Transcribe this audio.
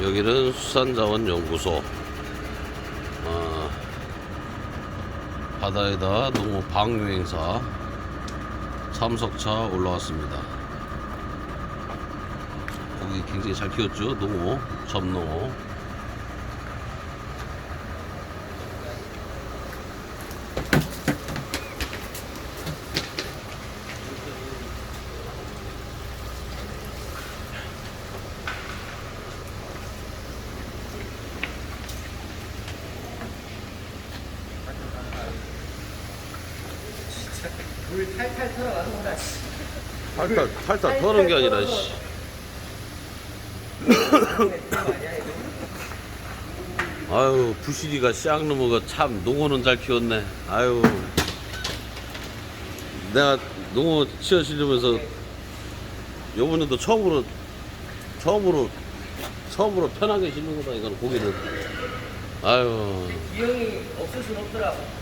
여기는 수산자원연구소. 어, 바다에다 농어 방류행사 참석차 올라왔습니다. 고기 굉장히 잘 키웠죠. 농어, 점농어. 물 탈탈 털어가는 거다. 탈탈, 탈탈 터는 게 아니라, 씨. 아유, 부시리가 쌍 넘어가 참 농어는 잘 키웠네. 아유. 내가 농어 치어시려면서 요번에도 처음으로, 처음으로, 처음으로 편하게 실는 거다, 이거는 고기는. 아유. 기형이 없을 순 없더라고.